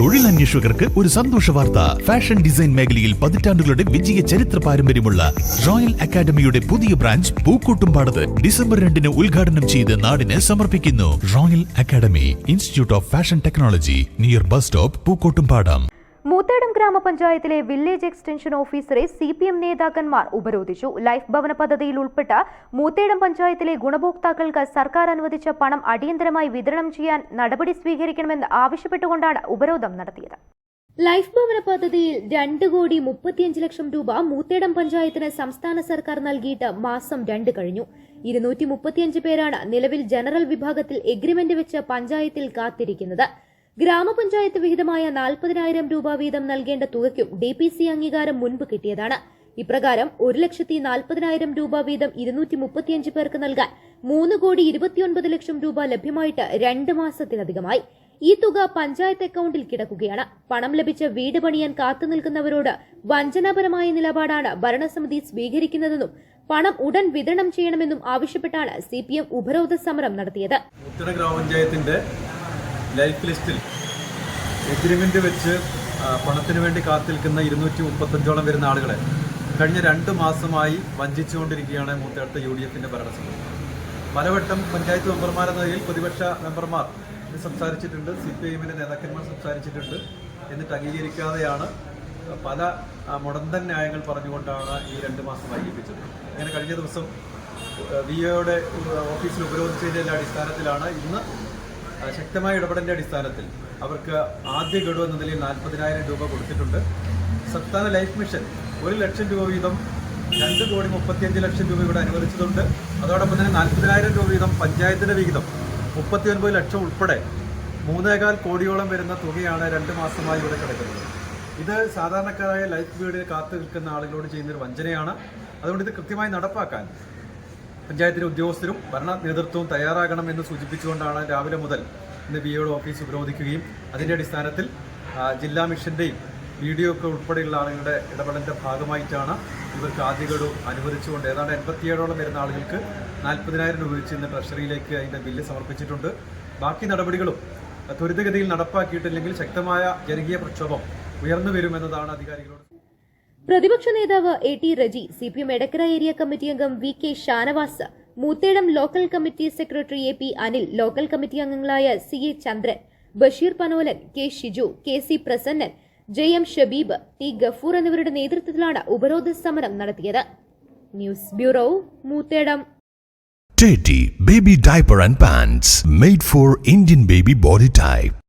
തൊഴിലന്വേഷകർക്ക് ഒരു സന്തോഷ വാർത്ത. ഫാഷൻ ഡിസൈൻ മേഖലയിൽ പതിറ്റാണ്ടുകളുടെ വിജയ ചരിത്ര പാരമ്പര്യമുള്ള റോയൽ അക്കാദമിയുടെ പുതിയ ബ്രാഞ്ച് പൂക്കോട്ടുംപാടത്ത് ഡിസംബർ രണ്ടിന് ഉദ്ഘാടനം ചെയ്ത് നാടിന് സമർപ്പിക്കുന്നു. Royal academy institute of fashion technology near bus stop Pookkottumpadam. Moothedam ഗ്രാമപഞ്ചായത്തിലെ വില്ലേജ് എക്സ്റ്റൻഷൻ ഓഫീസറെ സി പി എം നേതാക്കന്മാർ ഉപരോധിച്ചു. ലൈഫ് ഭവന പദ്ധതിയിൽ ഉൾപ്പെട്ട മൂത്തേടം പഞ്ചായത്തിലെ ഗുണഭോക്താക്കൾക്ക് സർക്കാർ അനുവദിച്ച പണം അടിയന്തരമായി വിതരണം ചെയ്യാൻ നടപടി സ്വീകരിക്കണമെന്ന് ആവശ്യപ്പെട്ടുകൊണ്ടാണ് ഉപരോധം നടത്തിയത്. ലൈഫ് ഭവന പദ്ധതിയിൽ രണ്ട് കോടി മുപ്പത്തിയഞ്ച് ലക്ഷം രൂപ മൂത്തേടം പഞ്ചായത്തിന് സംസ്ഥാന സർക്കാർ നൽകിയിട്ട് മാസം രണ്ട് കഴിഞ്ഞു. ഇരുന്നൂറ്റി മുപ്പത്തിയഞ്ച് പേരാണ് നിലവിൽ ജനറൽ വിഭാഗത്തിൽ എഗ്രിമെന്റ് വെച്ച് പഞ്ചായത്തിൽ കാത്തിരിക്കുന്നത്. ഗ്രാമപഞ്ചായത്ത് വിഹിതമായ നാൽപ്പതിനായിരം രൂപ വീതം നൽകേണ്ട തുകയ്ക്കും ഡി പി സി അംഗീകാരം മുൻപ് കിട്ടിയതാണ്. ഇപ്രകാരം ഒരു ലക്ഷത്തി നാൽപ്പതിനായിരം രൂപ വീതം ഇരുന്നൂറ്റി മുപ്പത്തിയഞ്ച് പേർക്ക് നൽകാൻ മൂന്ന് കോടി ഇരുപത്തിയൊൻപത് ലക്ഷം രൂപ ലഭ്യമായിട്ട് രണ്ട് മാസത്തിലധികമായി. ഈ തുക പഞ്ചായത്ത് അക്കൗണ്ടിൽ കിടക്കുകയാണ്. പണം ലഭിച്ച വീട് പണിയാൻ കാത്തുനിൽക്കുന്നവരോട് വഞ്ചനാപരമായ നിലപാടാണ് ഭരണസമിതി സ്വീകരിക്കുന്നതെന്നും പണം ഉടൻ വിതരണം ചെയ്യണമെന്നും ആവശ്യപ്പെട്ടാണ് സി പി എം ഉപരോധ സമരം നടത്തിയത്. ഉത്തര ഗ്രാമപഞ്ചായത്തിന്റെ ലൈഫ് ലിസ്റ്റിൽ എഗ്രിമെന്റ് വെച്ച് പണത്തിന് വേണ്ടി കാത്തിരിക്കുന്ന ഇരുന്നൂറ്റി മുപ്പത്തഞ്ചോളം വരുന്ന ആളുകളെ കഴിഞ്ഞ രണ്ട് മാസമായി വഞ്ചിച്ചുകൊണ്ടിരിക്കുകയാണ് മൂത്തേടത്ത് യു ഡി എഫിന്റെ ഭരണസമിതി. പലവട്ടം പഞ്ചായത്ത് മെമ്പർമാരെന്ന നിലയിൽ പ്രതിപക്ഷ മെമ്പർമാർ സംസാരിച്ചിട്ടുണ്ട് സി പി ഐഎമ്മിന്റെ നേതാക്കന്മാർ സംസാരിച്ചിട്ടുണ്ട്. എന്നിട്ട് അംഗീകരിക്കാതെയാണ് പല മുടന്തൻ ന്യായങ്ങൾ പറഞ്ഞുകൊണ്ടാണ് ഈ രണ്ട് മാസം വൈകിപ്പിച്ചത്. അങ്ങനെ കഴിഞ്ഞ ദിവസം വി ഒയുടെ ഓഫീസിൽ ഉപരോധിച്ചതിന്റെ അടിസ്ഥാനത്തിലാണ് ഇന്ന് ശക്തമായ ഇടപെടലിന്റെ അടിസ്ഥാനത്തിൽ അവർക്ക് ആദ്യ ഗഡു എന്ന നിലയിൽ നാൽപ്പതിനായിരം രൂപ കൊടുത്തിട്ടുണ്ട്. സംസ്ഥാന ലൈഫ് മിഷൻ ഒരു ലക്ഷം രൂപ വീതം രണ്ട് കോടി മുപ്പത്തിയഞ്ച് ലക്ഷം രൂപ ഇവിടെ അനുവദിച്ചിട്ടുണ്ട് അതോടൊപ്പം തന്നെ നാൽപ്പതിനായിരം രൂപ വീതം പഞ്ചായത്തിന്റെ വിഹിതം മുപ്പത്തിയൊൻപത് ലക്ഷം ഉൾപ്പെടെ മൂന്നേകാൽ കോടിയോളം വരുന്ന തുകയാണ് രണ്ട് മാസമായി ഇവിടെ കിടക്കുന്നത്. ഇത് സാധാരണക്കാരായ ലൈഫ് വീടിന് കാത്തു നിൽക്കുന്ന ആളുകളോട് ചെയ്യുന്നൊരു വഞ്ചനയാണ്. അതുകൊണ്ട് ഇത് കൃത്യമായി നടപ്പാക്കാൻ പഞ്ചായത്തിലെ ഉദ്യോഗസ്ഥരും ഭരണ നേതൃത്വവും തയ്യാറാകണമെന്ന് സൂചിപ്പിച്ചുകൊണ്ടാണ് രാവിലെ മുതൽ ഇന്ന് ബി ഒയുടെ ഓഫീസ് ഉപരോധിക്കുകയും അതിന്റെ അടിസ്ഥാനത്തിൽ ജില്ലാ മിഷന്റെയും ബി ഡി ഒക്കെ ഉൾപ്പെടെയുള്ള ആളുകളുടെ ഇടപെടലിന്റെ ഭാഗമായിട്ടാണ് ഇവർക്ക് ആദ്യ ഗഡു അനുവദിച്ചുകൊണ്ട് ഏതാണ്ട് എൺപത്തിയേഴോളം വരുന്ന ആളുകൾക്ക് നാൽപ്പതിനായിരം രൂപ വെച്ച് ഇന്ന് ട്രഷറിയിലേക്ക് അതിന്റെ ബില്ല് സമർപ്പിച്ചിട്ടുണ്ട്. ബാക്കി നടപടികളും ത്വരിതഗതിയിൽ നടപ്പാക്കിയിട്ടില്ലെങ്കിൽ ശക്തമായ ജനകീയ പ്രക്ഷോഭം ഉയർന്നു വരുമെന്നതാണ് അധികാരികളോട് പ്രതിപക്ഷ നേതാവ് A T Reji C P M Edakkara area committee അംഗം V K Shanavas Moothedam local committee secretary A P Anil local committee അംഗങ്ങളായ C A Chandran Basheer Panolan K Shiju K C Prasannan J M Shabeeb T Gafoor എന്നിവരുടെ നേതൃത്വത്തിലാണ് ഉപരോധ സമരം നടത്തിയത് news bureau Moothedam Teddy Baby Diaper and Pants made for Indian baby body type.